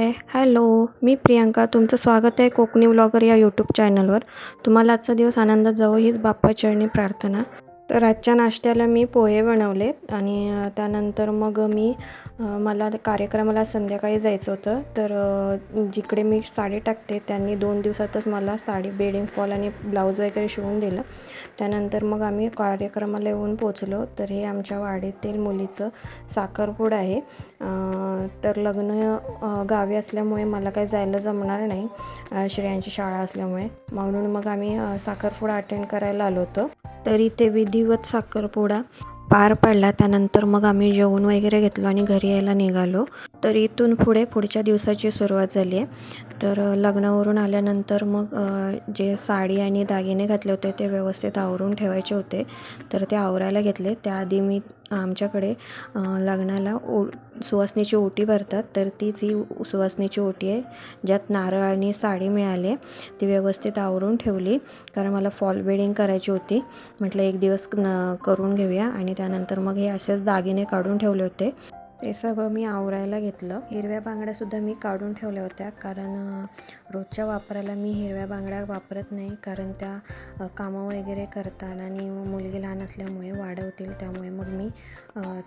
Hi hello मी प्रियांका. तुमचं स्वागत आहे कोकणी व्लॉगर या यूट्यूब चॅनलवर तुम्हाला आजचा दिवस आनंदात जावो हीच बाप्पाचरणी प्रार्थना. तर आजच्या नाश्त्याला मी पोहे बनवले आणि त्यानंतर मग मी मला कार्यक्रमाला संध्याकाळी जायचं होतं. तर जिकडे मी साडी टाकते त्यांनी दोन दिवसातच मला साडी बेडिंग फॉल आणि ब्लाऊज वगैरे शिवून दिलं. त्यानंतर मग आम्ही कार्यक्रमाला येऊन पोचलो तर हे आमच्या वाडीतील मुलीचं साखरपूड आहे. तर लग्न गावी असल्यामुळे मला काही जायला जमणार नाही. श्रेयांची शाळा असल्यामुळे. म्हणून मग आम्ही साखरपूड अटेंड करायला आलो होतो. तर इथे विधिवत साखरपोडा पार पडला त्यानंतर मग आम्ही जेवण वगैरे घेतलो आणि घरी यायला निघालो. तर इथून पुढे पुढच्या दिवसाची सुरुवात झाली आहे. तर लग्नावरून आल्यानंतर मग जे साडी आणि दागिने घातले होते ते व्यवस्थित आवरून ठेवायचे होते. तर ते आवरायला घेतले. त्याआधी मी आमच्याकडे लग्नाला ओ सुवासनीची ओटी भरतात. तर तीच ही सुवासनीची ओटी आहे ज्यात नारळ आणि साडी मिळाली. ती व्यवस्थित आवरून ठेवली कारण मला फॉल बेडिंग करायची होती. म्हटलं एक दिवस न करून घेऊया आणि त्यानंतर मग हे असेच दागिने काढून ठेवले होते. ते सगळं मी आवरायला घेतलं. हिरव्या बांगड्यासुद्धा मी काढून ठेवल्या होत्या. कारण रोजच्या वापराला मी हिरव्या बांगड्या वापरत नाही. कारण त्या कामं वगैरे करताना आणि मुलगी लहान असल्यामुळे वाढवतील. त्यामुळे मग मी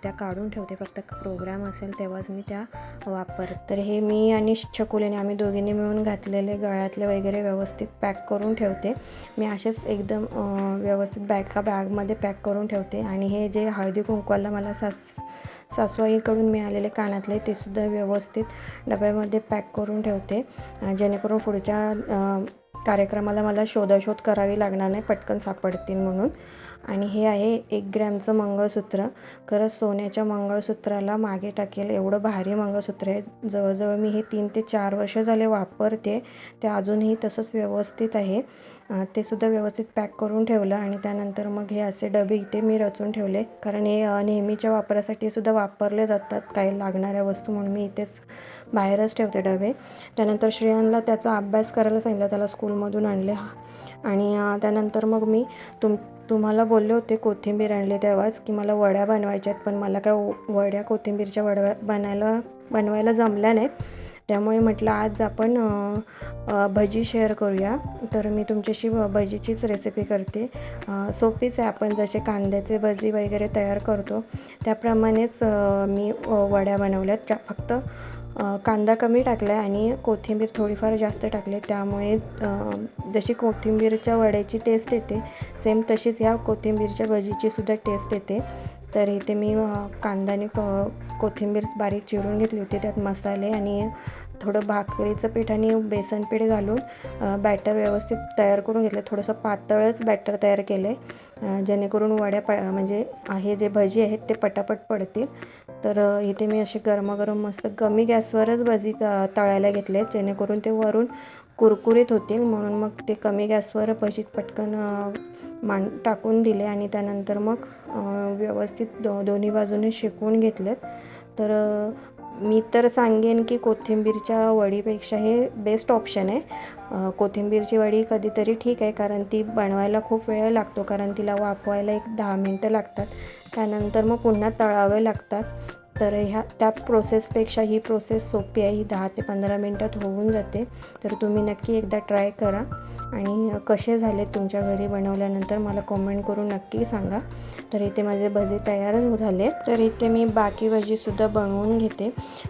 त्या काढून ठेवते. फक्त प्रोग्राम असेल तेव्हाच मी त्या वापर तर हे मी आणि छकुलीने आम्ही दोघींनी मिळून घातलेले गळ्यातले वगैरे व्यवस्थित पॅक करून ठेवते. मी असेच एकदम व्यवस्थित बॅग का बॅगमध्ये पॅक करून ठेवते. आणि हे जे हळदी कुंकवाला मला सास सासूआईकडून मिळालेले कानातले ते सुद्धा व्यवस्थित डब्यामध्ये पॅक करून ठेवते. जेणेकरून पुढच्या कार्यक्रमाला मला शोधाशोध करावी लागणार नाही पटकन सापडतील म्हणून. आणि हे आहे एक ग्रॅमचं मंगळसूत्र. खरंच सोन्याच्या मंगळसूत्राला मागे टाकेल एवढं भारी मंगळसूत्र आहे. जवळजवळ मी हे तीन ते चार वर्ष झाले वापरते. ते अजूनही तसंच व्यवस्थित आहे. ते सुद्धा व्यवस्थित पॅक करून ठेवलं आणि त्यानंतर मग हे असे डबे इथे मी रचून ठेवले. कारण हे नेहमीच्या वापरासाठी सुद्धा वापरले जातात काही लागणाऱ्या वस्तू म्हणून मी इथेच बाहेरच ठेवते डबे. त्यानंतर श्रेयांना त्याचा अभ्यास करायला सांगितलं. त्याला स्कूलमधून आणले. आणि त्यानंतर मग मी तुम तुम्हाला बोलले होते कोथिंबीर आणली तेव्हाच की मला वड्या बनवायच्या आहेत पण मला काय वड्या कोथिंबीरच्या वड्या बनायला बनवायला जमल्या नाहीत. त्यामुळे म्हटलं आज आपण भजी शेअर करूया. तर मी तुमच्याशी भजीचीच रेसिपी करते. सोपीच आहे आपण जसे कांद्याचे भजी वगैरे तयार करतो त्याप्रमाणेच मी वड्या बनवल्यात. त्या फक्त कांदा कमी टाकला आहे आणि कोथिंबीर थोडीफार जास्त टाकली त्यामुळे जशी कोथिंबीरच्या वड्याची टेस्ट येते सेम तशीच ह्या कोथिंबीरच्या भजीची सुद्धा टेस्ट येते. तर इथे मी कांदाने कोथिंबीर बारीक चिरून घेतली होती. त्यात मसाले आणि थोडं भाकरीचं पीठ आणि बेसन पीठ घालून बॅटर व्यवस्थित तयार करून घेतलं. थोडंसं पातळच बॅटर तयार केलं आहे जेणेकरून वड्या प म्हणजे हे जे भजी आहेत ते पटापट पडतील. तर इथे मी असे गरमागरम मस्त कमी गॅसवरच भजी तळायला घेतले आहेत जेणेकरून ते वरून कुरकुरीत होतील. म्हणून मग ते कमी गॅसवर भजीत पटकन मान टाकून दिले आणि त्यानंतर मग व्यवस्थित दो दोन्ही बाजूने शेकवून घेतलेत. तर मी तर सांगेन की कोथिंबीरच्या वडीपेक्षा हे बेस्ट ऑप्शन आहे. कोथिंबीरची वडी कधीतरी ठीक आहे कारण ती बनवायला खूप वेळ लागतो कारण तिला वाफवायला एक दहा मिनटं लागतात. त्यानंतर मग पुन्हा तळावे लागतात. तर ह्या त्या प्रोसेसपेक्षा ही प्रोसेस सोपी आहे. ही दहा ते पंधरा मिनटात होऊन जाते. तर तुम्ही नक्की एकदा ट्राय करा. आणि कसे झाले तुमच्या घरी बनवल्यानंतर मला कॉमेंट करून नक्की सांगा. तर इथे माझे भजे तयार झाले तर इथे मी बाकी भजीसुद्धा बनवून घेते.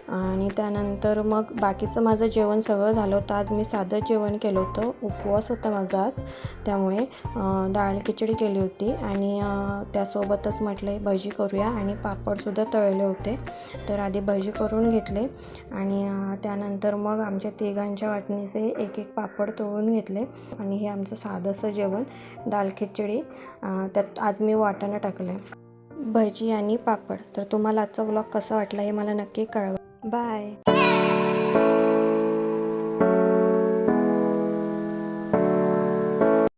आणि त्यानंतर मग बाकीचं माझं जेवण सगळं झालं होतं. आज मी साधं जेवण केलं होतं. उपवास होता माझा आज. त्यामुळे डाळ खिचडी केली होती. आणि त्यासोबतच म्हटलं भजी करूया. आणि पापडसुद्धा तळले होते. तर आधी भजी करून घेतले आणि त्यानंतर मग आमच्या तिघांच्या वाटणीचे एक एक पापड तळून घेतले आणि हे आमचं साधंसं जेवण दाल खिचडी त्यात आज मी वाटाणा टाकलं आहे भजी आणि पापड. तर तुम्हाला आजचा ब्लॉग कसा वाटला हे मला नक्की कळवा. बाय.